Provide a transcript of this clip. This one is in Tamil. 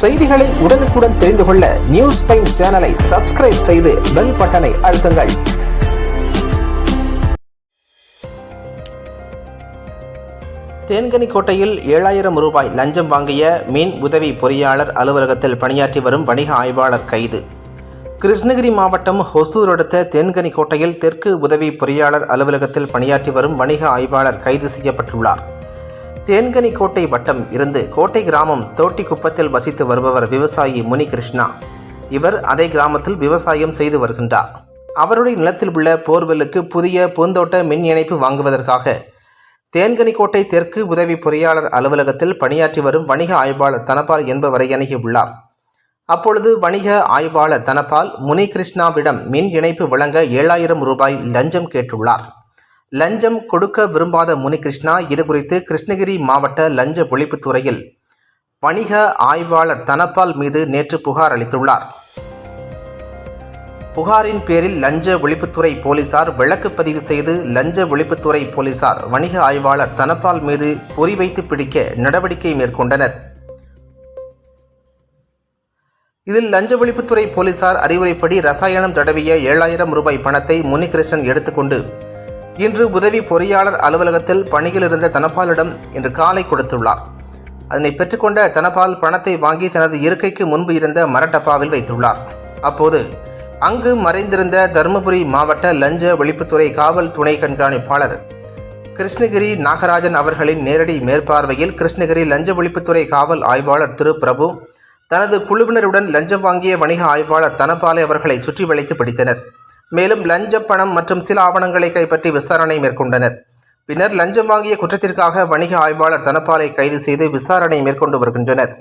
செய்திகளை உடனுக்குடன் தெரிந்து கொள்ள நியூஸ் பைன் சேனலை சப்ஸ்கிரைப் செய்து பெல் பட்டனை அழுத்துங்கள். தேன்கனிக்கோட்டையில் ஏழாயிரம் ரூபாய் லஞ்சம் வாங்கிய மீன் உதவி பொறியாளர் அலுவலகத்தில் பணியாற்றி வரும் வணிக ஆய்வாளர் கைது. கிருஷ்ணகிரி மாவட்டம் ஹொசூர் அடுத்த தேன்கனிக்கோட்டையில் தெற்கு உதவி பொறியாளர் அலுவலகத்தில் பணியாற்றி வரும் வணிக ஆய்வாளர் கைது செய்யப்பட்டுள்ளார். தேன்கனிக்கோட்டை வட்டம் இருந்து கோட்டை கிராமம் தோட்டிக்குப்பத்தில் வசித்து வருபவர் விவசாயி முனிகிருஷ்ணா. இவர் அதே கிராமத்தில் விவசாயம் செய்து வருகின்றார். அவருடைய நிலத்தில் உள்ள போர்வெல்லுக்கு புதிய பூந்தோட்ட மின் இணைப்பு வாங்குவதற்காக தேன்கனிக்கோட்டை தெற்கு உதவி பொறியாளர் அலுவலகத்தில் பணியாற்றி வரும் வணிக ஆய்வாளர் தனபால் என்பவரை அணுகியுள்ளார் அப்பொழுது வணிக ஆய்வாளர் தனபால் முனிகிருஷ்ணாவிடம் மின் இணைப்பு வழங்க ஏழாயிரம் ரூபாய் லஞ்சம் கேட்டுள்ளார். லஞ்சம் கொடுக்க விரும்பாத முனிகிருஷ்ணா இதுகுறித்து கிருஷ்ணகிரி மாவட்ட லஞ்ச ஒழிப்புத்துறையில் வணிக ஆய்வாளர் தனபால் மீது நேற்று புகார் அளித்துள்ளார். புகாரின் பேரில் லஞ்ச ஒழிப்புத்துறை போலீசார் விளக்கு பதிவு செய்து லஞ்ச ஒழிப்புத்துறை போலீசார் வணிக ஆய்வாளர் தனபால் மீது பொறிவைத்து பிடிக்க நடவடிக்கை மேற்கொண்டனர். இதில் லஞ்ச ஒழிப்புத்துறை போலீசார் அறிவுரைப்படி ரசாயனம் தடவிய ஏழாயிரம் ரூபாய் பணத்தை முனிகிருஷ்ணன் எடுத்துக்கொண்டு இன்று உதவி பொறியாளர் அலுவலகத்தில் பணியில் இருந்த தனபாலிடம் இன்று காலை கொடுத்துள்ளார். அதனை பெற்றுக்கொண்ட தனபால் பணத்தை வாங்கி தனது இருக்கைக்கு முன்பு இருந்த மரட்டப்பாவில் வைத்துள்ளார். அப்போது அங்கு மறைந்திருந்த தருமபுரி மாவட்ட லஞ்ச ஒழிப்புத்துறை காவல் துணை கண்காணிப்பாளர் கிருஷ்ணகிரி நாகராஜன் அவர்களின் நேரடி மேற்பார்வையில் கிருஷ்ணகிரி லஞ்ச ஒழிப்புத்துறை காவல் ஆய்வாளர் திரு. பிரபு தனது குழுவினருடன் லஞ்சம் வாங்கிய வணிக ஆய்வாளர் தனபாலை அவர்களை சுற்றி வளைத்து பிடித்தனர். மேலும் லஞ்ச பணம் மற்றும் சில ஆவணங்களை கைப்பற்றி விசாரணை மேற்கொண்டனர். பின்னர் லஞ்சம் வாங்கிய குற்றத்திற்காக வணிக ஆய்வாளர் தனபாலை கைது செய்து விசாரணை மேற்கொண்டு வருகின்றனர்.